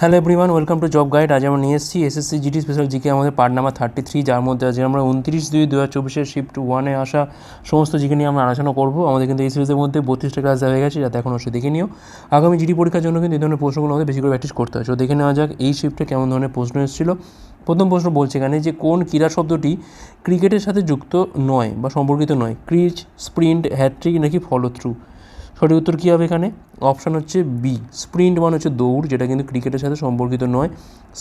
Hello everyone welcome to job guide আজ আমরা নিয়ে এসেছি এসএসসি জিডি স্পেশাল জিকে আমাদের পার্ট নাম্বার থার্টি থ্রি যার মধ্যে আজকে আমরা উনত্রিশ দুই দু হাজার চব্বিশের শিফট ওয়ানে আসা সমস্ত জিকে নিয়ে আমরা আলোচনা করব। আমাদের কিন্তু এই সিরিজের মধ্যে বত্রিশটা ক্লাস দেওয়া হয়ে গেছে, যাতে এখন অবশ্যই দেখে নিও। আগামী জিডি পরীক্ষার জন্য কিন্তু এই ধরনের প্রশ্নগুলো আমাদের বেশি করে প্র্যাকটিস করতে হয়। তো দেখে নেওয়া যাক এই শিফটে কেমন ধরনের প্রশ্ন এসেছিল। প্রথম প্রশ্ন বলছে এখানে যে কোন ক্রীড়া শব্দটি ক্রিকেটের সাথে যুক্ত নয় বা সম্পর্কিত নয়? ক্রিচ স্প্রিন্ট হ্যাট্রিক নাকি ফলো থ্রু সঠিক উত্তর কী হবে এখানে? অপশান হচ্ছে বি স্প্রিন্ট মানে হচ্ছে দৌড়, যেটা কিন্তু ক্রিকেটের সাথে সম্পর্কিত নয়।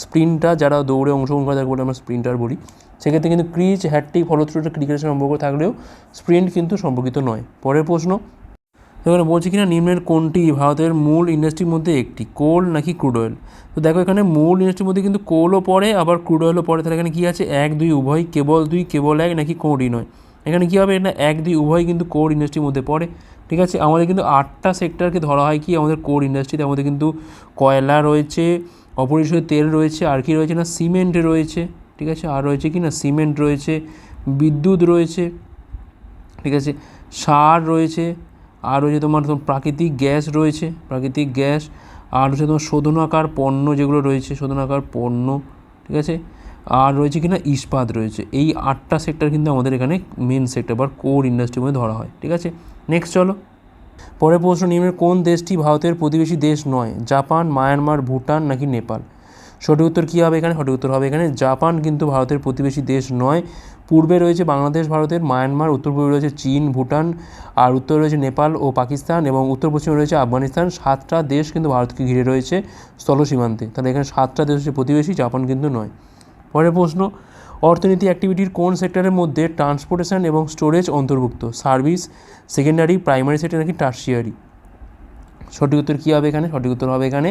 স্প্রিন্টটা যারা দৌড়ে অংশগ্রহণ করে তাকে বলে আমরা স্প্রিন্টার বলি। সেক্ষেত্রে কিন্তু ক্রিচ হ্যাটটি ফলশ্রুটা ক্রিকেটের সাথে সম্পর্ক থাকলেও স্প্রিন্ট কিন্তু সম্পর্কিত নয়। পরের প্রশ্ন। এখানে বলছি কিনা, নিম্নের কোনটি ভারতের মূল ইন্ডাস্ট্রির মধ্যে একটি? কোল নাকি ক্রুড অয়েল তো দেখো এখানে মূল ইন্ডাস্ট্রির মধ্যে কিন্তু কোলও পড়ে, আবার ক্রুড অয়েলও পড়ে। তাহলে এখানে কী আছে? এক, দুই, উভয়, কেবল দুই, কেবল এক, নাকি কোনটি নয়? এখানে কী হবে? এটা এক, দুই, উভয় কিন্তু কোর ইন্ডাস্ট্রির মধ্যে পড়ে। ঠিক আছে? আমাদের কিন্তু আটটা সেক্টরকে ধরা হয় কি? আমাদের কোর ইন্ডাস্ট্রিতে আমাদের কিন্তু কয়লা রয়েছে, অপরিশোধিত তেল রয়েছে, আর কি রয়েছে? না সিমেন্ট রয়েছে। ঠিক আছে? আর রয়েছে কি? না সিমেন্ট রয়েছে, বিদ্যুৎ রয়েছে। ঠিক আছে? সার রয়েছে, আর রয়েছে তোমার প্রাকৃতিক গ্যাস রয়েছে, প্রাকৃতিক গ্যাস। আর হচ্ছে তোমার শোধনাকার পণ্য যেগুলো রয়েছে শোধনাকার পণ্য। ঠিক আছে? আর রয়েছে কিনা ইস্পাত রয়েছে। এই আটটা সেক্টর কিন্তু আমাদের এখানে মেন সেক্টর বা কোর ইন্ডাস্ট্রির মধ্যে ধরা হয়, ঠিক আছে? নেক্সট চলো। পরের প্রশ্ন নিম্নের কোন দেশটি ভারতের প্রতিবেশী দেশ নয়? জাপান, মায়ানমার, ভুটান নাকি নেপাল? সঠিক উত্তর কী হবে এখানে? সঠিক উত্তর হবে এখানে জাপান কিন্তু ভারতের প্রতিবেশী দেশ নয়। পূর্বে রয়েছে বাংলাদেশ, ভারতের মায়ানমার, উত্তর পূর্বে রয়েছে চীন, ভুটান, আর উত্তরে রয়েছে নেপাল ও পাকিস্তান এবং উত্তর পশ্চিমে রয়েছে আফগানিস্তান। সাতটা দেশ কিন্তু ভারতকে ঘিরে রয়েছে স্থল সীমান্তে। তাহলে এখানে সাতটা দেশ হচ্ছে প্রতিবেশী, জাপান কিন্তু নয়। পরের প্রশ্ন, অর্থনীতি অ্যাক্টিভিটির কোন সেক্টরের মধ্যে ট্রান্সপোর্টেশন এবং স্টোরেজ অন্তর্ভুক্ত? সার্ভিস সেকেন্ডারি প্রাইমারি সেক্টর নাকি টার্সিয়ারি সঠিক উত্তর কী হবে এখানে? সঠিক উত্তর হবে এখানে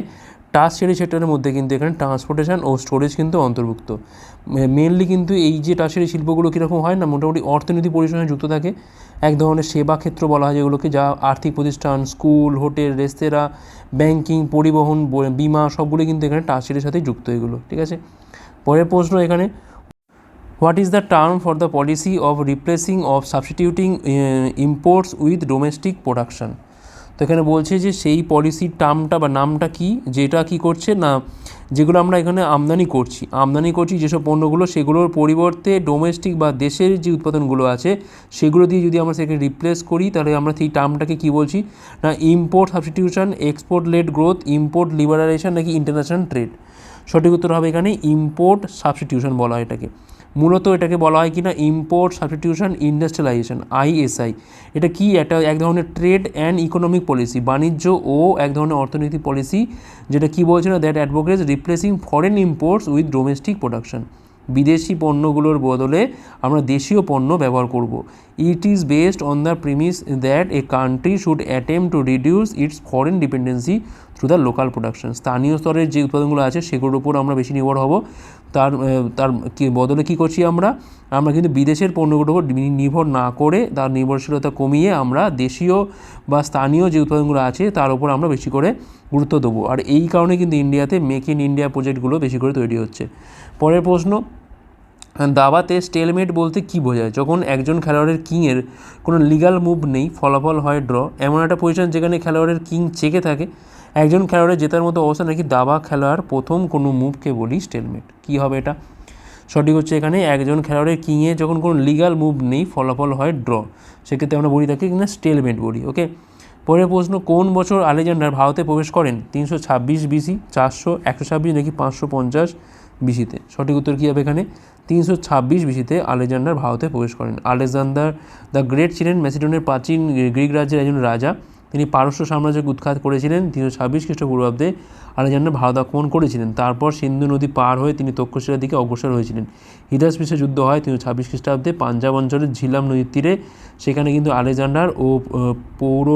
টার্সিয়ারি সেক্টরের মধ্যে কিন্তু এখানে ট্রান্সপোর্টেশন ও স্টোরেজ কিন্তু অন্তর্ভুক্ত। মেনলি কিন্তু এই যে টার্সিয়ারি শিল্পগুলো কীরকম হয় না, মোটামুটি অর্থনীতি পরিচালনায় যুক্ত থাকে। এক ধরনের সেবা ক্ষেত্র বলা হয় যেগুলোকে, যা আর্থিক প্রতিষ্ঠান, স্কুল, হোটেল, রেস্তোরাঁ ব্যাংকিং পরিবহন বিমা সবগুলো কিন্তু এখানে টার্সিয়ারির সাথে যুক্ত এগুলো, ঠিক আছে? পরের প্রশ্ন এখানে what is the term for the policy of replacing of substituting imports with domestic production তো এখানে বলছে যে সেই পলিসির টার্মটা বা নামটা কি, যেটা কি করছে না, যেগুলো আমরা এখানে আমদানি করছি আমদানি করছি যেসব পণ্যগুলো, সেগুলোর পরিবর্তে ডোমেস্টিক বা দেশের যে উৎপাদনগুলো আছে, সেগুলো দিয়ে যদি আমরা সেটাকে রিপ্লেস করি, তাহলে আমরা সেই টার্মটাকে কী বলছি? না import substitution export led growth import liberalisation নাকি ইন্টারন্যাশনাল ট্রেড সঠিক উত্তর হবে এখানে ইম্পোর্ট সাবস্টিটিউশন বলা হয় এটাকে। মূলত এটাকে বলা হয় কি না ইম্পোর্ট সাবস্টিটিউশন ইন্ডাস্ট্রিয়ালাইজেশন আইএসআই এটা কি? একটা এক ধরনের ট্রেড অ্যান্ড ইকোনমিক পলিসি বাণিজ্য ও এক ধরনের অর্থনৈতিক পলিসি যেটা কি বলছে না that advocates replacing foreign imports with domestic production বিদেশি পণ্যগুলোর বদলে আমরা দেশীয় পণ্য ব্যবহার করব। It is based on the premise that a country should attempt to reduce its foreign dependency through the local production স্থানীয় স্তরের যে উৎপাদনগুলো আছে, সেগুলোর উপর আমরা বেশি নির্ভর হব। তার তার বদলে কী করছি আমরা? আমরা কিন্তু বিদেশের পণ্যগুলোর উপর নির্ভর না করে তার নির্ভরশীলতা কমিয়ে আমরা দেশীয় বা স্থানীয় যে উৎপাদনগুলো আছে, তার উপর আমরা বেশি করে গুরুত্ব দেবো। আর এই কারণে কিন্তু ইন্ডিয়াতে মেক ইন ইন্ডিয়া প্রজেক্টগুলো বেশি করে তৈরি হচ্ছে। পরের প্রশ্ন, দাবাতে স্টেলমেট বলতে কী বোঝায়? যখন একজন খেলোয়াড়ের কিংয়ের কোনো লিগাল মুভ নেই, ফলাফল হয় ড্র এমন একটা পজিশন যেখানে খেলোয়াড়ের কিং চেকে থাকে, একজন খেলোয়াড়ের জেতার মতো অবস্থা নাকি দাবা খেলোয়াড় প্রথম কোনো মুভকে বলি স্টেলমেট কী হবে এটা? সঠিক হচ্ছে এখানে, একজন খেলোয়াড়ের কিংয়ে যখন কোনো লিগাল মুভ নেই, ফলাফল হয় ড্র সেক্ষেত্রে আমরা বলি তাকে কিনা স্টেলমেট বলি ওকে পরের প্রশ্ন, কোন বছর আলেকজান্ডার ভারতে প্রবেশ করেন? তিনশো ছাব্বিশ বিসি চারশো, একশো ছাব্বিশ নাকি পাঁচশো পঞ্চাশ? বিসিতে। সঠিক উত্তর কী হবে এখানে? তিনশো ছাব্বিশ বিসিতে আলেকজান্ডার ভারতে প্রবেশ করেন। আলেকজান্ডার দ্য গ্রেট ছিলেন ম্যাসিডোনের প্রাচীন গ্রিক রাজ্যের একজন রাজা। তিনি পারস্য সাম্রাজ্যকে উৎখাত করেছিলেন তিনশো ছাব্বিশ খ্রিস্টপূর্বাব্দে। আলেকজান্ডার ভারত আক্রমণ করেছিলেন। তারপর সিন্ধু নদী পার হয়ে তিনি তক্ষশিলার দিকে অগ্রসর হয়েছিলেন। হিদাস পিসে যুদ্ধ হয় তিনশো ছাব্বিশ খ্রিস্টাব্দে। পাঞ্জাব অঞ্চলের ঝিলাম নদীর তীরে। সেখানে কিন্তু আলেকজান্ডার ও পৌর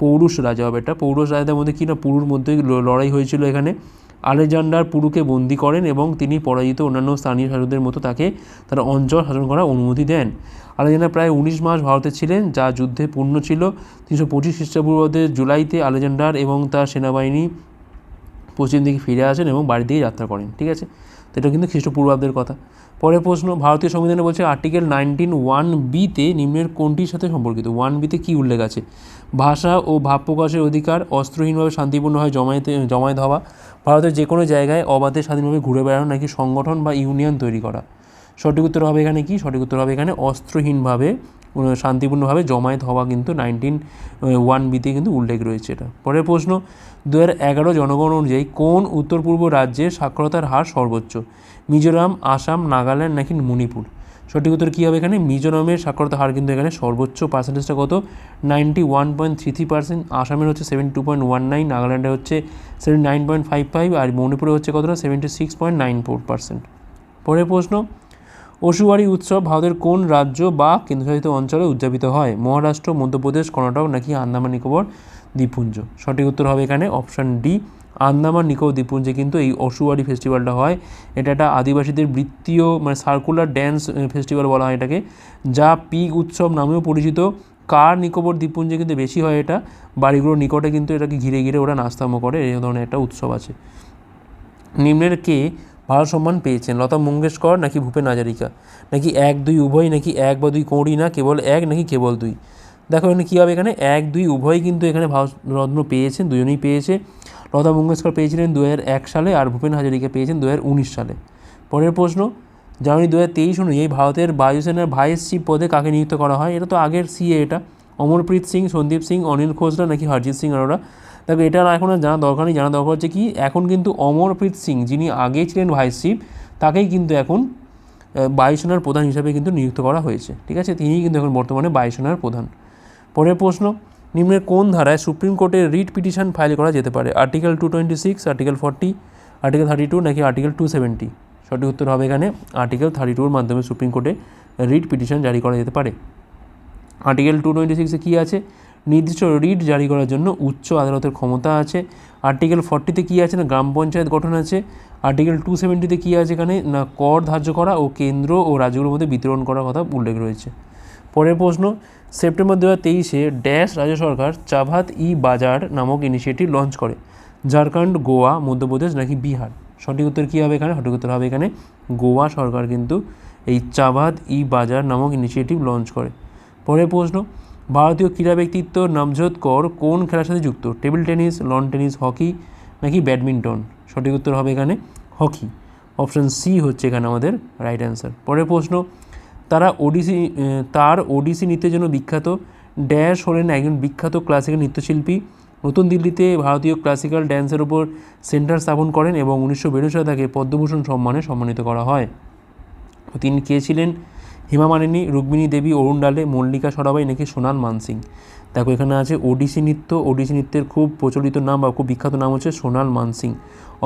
পৌরুষ রাজা হবে। এটা পৌরুষ রাজাদের মধ্যে কি না? পুরুর মধ্যে লড়াই হয়েছিল এখানে। আলেকজান্ডার পুরুকে বন্দি করেন এবং তিনি পরাজিত অন্যান্য স্থানীয় শাসকদের মতো তাকে তার অঞ্চল শাসন করার অনুমতি দেন। আলেকজান্ডার প্রায় উনিশ মাস ভারতে ছিলেন, যা যুদ্ধে পূর্ণ ছিল। তিনশো পঁচিশ খ্রিস্টপূর্বাব্দের জুলাইতে আলেকজান্ডার এবং তার সেনাবাহিনী পশ্চিম দিকে ফিরে আসেন এবং বাড়ির দিকে যাত্রা করেন, ঠিক আছে? তো এটা কিন্তু খ্রিস্টপূর্বাব্দের কথা। পরের প্রশ্ন, ভারতীয় সংবিধানে বলছে আর্টিকেল নাইনটিন ওয়ান বিতে নিম্নের কোনটির সাথে সম্পর্কিত? ওয়ান বিতে কী উল্লেখ আছে? ভাষা ও ভাব প্রকাশের অধিকার অস্ত্রহীনভাবে শান্তিপূর্ণভাবে জমায়েতে, জমায়েত হওয়া, ভারতের যে কোনো জায়গায় অবাধে স্বাধীনভাবে ঘুরে বেড়ানো নাকি সংগঠন বা ইউনিয়ন তৈরি করা? সঠিক উত্তর হবে এখানে কি? সঠিক উত্তর হবে এখানে অস্ত্রহীনভাবে শান্তিপূর্ণভাবে জমায়েত হওয়া কিন্তু নাইনটিন ওয়ান বিতে কিন্তু উল্লেখ রয়েছে এটা। পরের প্রশ্ন দু এগারো জনগণ অনুযায়ী কোন উত্তর পূর্ব রাজ্যের সাক্ষরতার হার সর্বোচ্চ? মিজোরাম, আসাম, নাগাল্যান্ড নাকি মণিপুর? সঠিক উত্তর কী হবে এখানে? মিজোরামের সাক্ষরতা হার কিন্তু এখানে সর্বোচ্চ পার্সেন্টেজটা কত? Ninety one point three three percent আসামের হচ্ছে seventy two point one nine নাগাল্যান্ডে হচ্ছে seventy nine point five five আর মণিপুরে হচ্ছে কতটা? Seventy six point nine four percent পরের প্রশ্ন অসুয়ারি উৎসব ভারতের কোন রাজ্য বা কেন্দ্রশাসিত অঞ্চলে উদযাপিত হয়? মহারাষ্ট্র, মধ্যপ্রদেশ, কর্ণাটক নাকি আন্দামান, নিকোবর, দ্বীপপুঞ্জ? সঠিক উত্তর হবে এখানে অপশান ডি আন্দামান, নিকোবর, দ্বীপপুঞ্জে। কিন্তু এই অসুয়ারি ফেস্টিভ্যালটা হয়, এটা একটা আদিবাসীদের বৃত্তীয় মানে সার্কুলার ড্যান্স ফেস্টিভ্যাল বলা হয় এটাকে, যা পিগ উৎসব নামেও পরিচিত। কার নিকোবর, দ্বীপপুঞ্জে কিন্তু বেশি হয় এটা, বাড়িগুলোর নিকটে কিন্তু এটাকে ঘিরে ঘিরে ওরা নাস্তামো করে, এই ধরনের একটা উৎসব আছে। নিম্নের কে ভারত সম্মান পেয়েছেন। লতা মঙ্গেশকর নাকি ভূপেন হাজারিকা? নাকি এক, দুই, উভয়, নাকি এক বা দুই কোঁড়ি না, কেবল এক নাকি কেবল দুই? দেখো এখানে কী হবে এখানে? এক, দুই, উভয় কিন্তু এখানে ভারত রত্ন পেয়েছেন, দুজনেই পেয়েছে। লতা মঙ্গেশকর পেয়েছিলেন দু এক সালে আর ভূপেন হাজারিকা পেয়েছেন দু হাজার উনিশ সালে। পরের প্রশ্ন, জানুয়ারি দু হাজার তেইশ অনুযায়ী ভারতের বায়ুসেনার ভাইস চিফ পদে কাকে নিযুক্ত করা হয়? এটা তো আগের সিএ এটা। অমরপ্রীত সিং, সন্দীপ সিং, অনিল খোসরা নাকি হরজিৎ সিং আরোরা? দেখো এটা এখন জানা দরকার নেই। জানা দরকার হচ্ছে কি, এখন কিন্তু অমরপ্রীত সিং, যিনি আগে ছিলেন ভাইস চিফ, তাকেই কিন্তু এখন বায়ুসেনার প্রধান হিসাবে কিন্তু নিযুক্ত করা হয়েছে। ঠিক আছে? তিনিই কিন্তু এখন বর্তমানে বায়ুসেনার প্রধান। পরের প্রশ্ন নিম্নের কোন ধারায় সুপ্রিম কোর্টে রিট পিটিশন ফাইল করা যেতে পারে? Article two twenty six article forty article thirty two নাকি আর্টিকেল টু সেভেন্টি সঠিক উত্তর হবে এখানে আর্টিকেল থার্টি টুর মাধ্যমে সুপ্রিম কোর্টে রিট পিটিশন জারি করা যেতে পারে। আর্টিকেল টু টোয়েন্টি সিক্সে কী আছে? নির্দিষ্ট রিট জারি করার জন্য উচ্চ আদালতের ক্ষমতা আছে। আর্টিকেল ফর্টিতে কী আছে না? গ্রাম পঞ্চায়েত গঠন আছে। আর্টিকেল টু সেভেন্টিতে কী আছে এখানে? না, কর ধার্য করা ও কেন্দ্র ও রাজ্যগুলোর মধ্যে বিতরণ করার কথা উল্লেখ রয়েছে। পরের প্রশ্ন, সেপ্টেম্বর দু হাজার তেইশে ড্যাশ রাজ্য সরকার চাভাত ই বাজার নামক ইনিশিয়েটিভ লঞ্চ করে। ঝাড়খণ্ড, গোয়া, মধ্যপ্রদেশ নাকি বিহার? সঠিক উত্তর কী হবে এখানে? সঠিক উত্তর হবে এখানে গোয়া সরকার কিন্তু এই চাভাত ই বাজার নামক ইনিশিয়েটিভ লঞ্চ করে। পরের প্রশ্ন ভারতীয় ক্রীড়া ব্যক্তিত্ব নামজোদ কর কোন খেলার সাথে যুক্ত? Table tennis lawn tennis hockey নাকি ব্যাডমিন্টন সঠিক উত্তর হবে এখানে হকি অপশান সি হচ্ছে এখানে আমাদের রাইট অ্যান্সার পরের প্রশ্ন, তারা ওডিসি তার ওডিসি নৃত্যের জন্য বিখ্যাত ড্যাশ হলেন একজন বিখ্যাত ক্লাসিক্যাল নৃত্যশিল্পী। নতুন দিল্লিতে ভারতীয় ক্লাসিক্যাল ড্যান্সের ওপর সেন্টার স্থাপন করেন এবং উনিশশো বিরাশি সালে তাকে পদ্মভূষণ সম্মানে সম্মানিত করা হয়। তিনি কে ছিলেন? হেমা মালিনী রুক্মিণী দেবী, অরুণ ডালে, মল্লিকা সরাবাই নাকি সোনাল মানসিং দেখো, এখানে আছে ওডিসি নৃত্য। ওডিসি নৃত্যের খুব প্রচলিত নাম বা খুব বিখ্যাত নাম হচ্ছে সোনাল মানসিং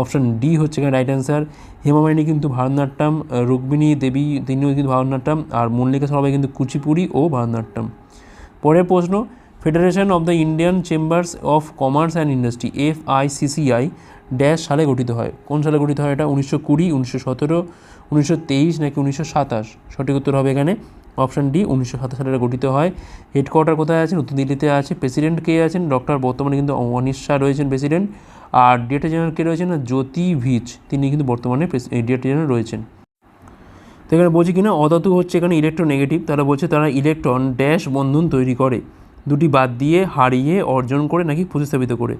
অপশান ডি হচ্ছে এখানে রাইট অ্যান্সার হেমামালিনী কিন্তু ভারতনাট্যম, রুক্মিণী দেবী তিনিও কিন্তু ভারতনাট্যম, আর মল্লিকা সরাবাই কিন্তু কুচিপুড়ি ও ভারতনাট্যম। পরের প্রশ্ন Federation of the Indian Chambers of Commerce and Industry F I CCI dash সালে গঠিত হয়। কোন সালে গঠিত হয় এটা? উনিশশো কুড়ি, উনিশশো সতেরো, উনিশশো তেইশ নাকি উনিশশো সাতাশ? সঠিক উত্তর হবে এখানে। অপশান ডি উনিশশো সাতাশ সালে গঠিত হয়। হেডকোয়ার্টার কোথায় আছে নতুন দিল্লিতে আছে প্রেসিডেন্ট কে আছেন? ডক্টর বর্তমানে কিন্তু অনিশ শাহ রয়েছেন প্রেসিডেন্ট আর ডিরেক্টর জেনারেল কে রয়েছেন জ্যোতি ভিচ তিনি কিন্তু বর্তমানে ডিরেক্টর জেনারেল রয়েছেন। তো এখানে বলছি কিনা? অধাতু হচ্ছে এখানে ইলেকট্রোনেগেটিভ তারা বলছে তারা ইলেকট্রন ড্যাশ বন্ধন তৈরি করে। দুটি বাদ দিয়ে হারিয়ে অর্জন করে নাকি প্রতিস্থাপিত করে।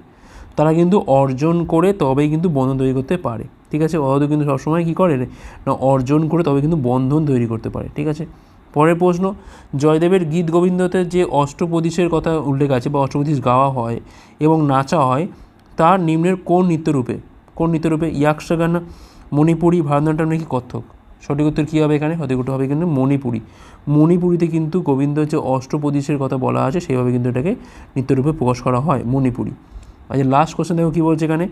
তারা কিন্তু অর্জন করে তবেই কিন্তু বন্ধন তৈরি করতে পারে। ঠিক আছে? অধাতু কিন্তু সবসময় কী করে? না, অর্জন করে তবে কিন্তু বন্ধন তৈরি করতে পারে। ঠিক আছে? পরের প্রশ্ন, জয়দেবের গীত গোবিন্দতে যে অষ্টপদিশের কথা উল্লেখ আছে বা অষ্টপদিশ গাওয়া হয় এবং নাচা হয়, তার নিম্নের কোন নৃত্যরূপে? কোন নৃত্যরূপে? ইয়াকশাগান মণিপুরী, ভারতনাট্যম নাকি কত্থক? সঠিক উত্তর কী হবে এখানে? সঠিক উত্তর হবে কিন্তু মণিপুরী। মণিপুরীতে কিন্তু গোবিন্দ যে অষ্টপ্রদেশের কথা বলা আছে, সেইভাবে কিন্তু এটাকে নৃত্যরূপে প্রকাশ করা হয়, মণিপুরি। আচ্ছা লাস্ট কোশ্চেন দেখো কী বলছে এখানে?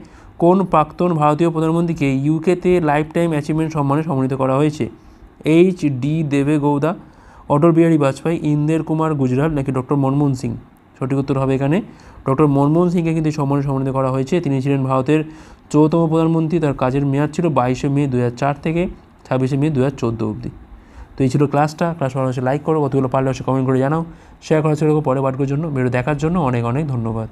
কোন প্রাক্তন ভারতীয় প্রধানমন্ত্রীকে ইউকেতে লাইফ টাইম অ্যাচিভমেন্ট সম্মানে সম্মানিত করা হয়েছে? এইচ ডি দেবে গৌদা অটল বিহারী বাজপেয়ী, ইন্দের কুমার গুজরাল নাকি ডক্টর মনমোহন সিং? সঠিক উত্তর হবে এখানে ডক্টর মনমোহন সিংকে কিন্তু সম্মানে সম্মানিত করা হয়েছে। তিনি ছিলেন ভারতের চৌদ্দতম প্রধানমন্ত্রী। তার কাজের মেয়াদ ছিল বাইশে মে দু থেকে। ছাব্বিশে মে দু হাজার চোদ্দ অবধি। তো এই ছিল ক্লাসটা। ক্লাস ভালো লাইক করো, কতগুলো পারলে অবশ্যই কমেন্ট করে জানাও। শেয়ার করা ছিল পরে পাঠকের জন্য। ভিডিও দেখার জন্য অনেক অনেক ধন্যবাদ।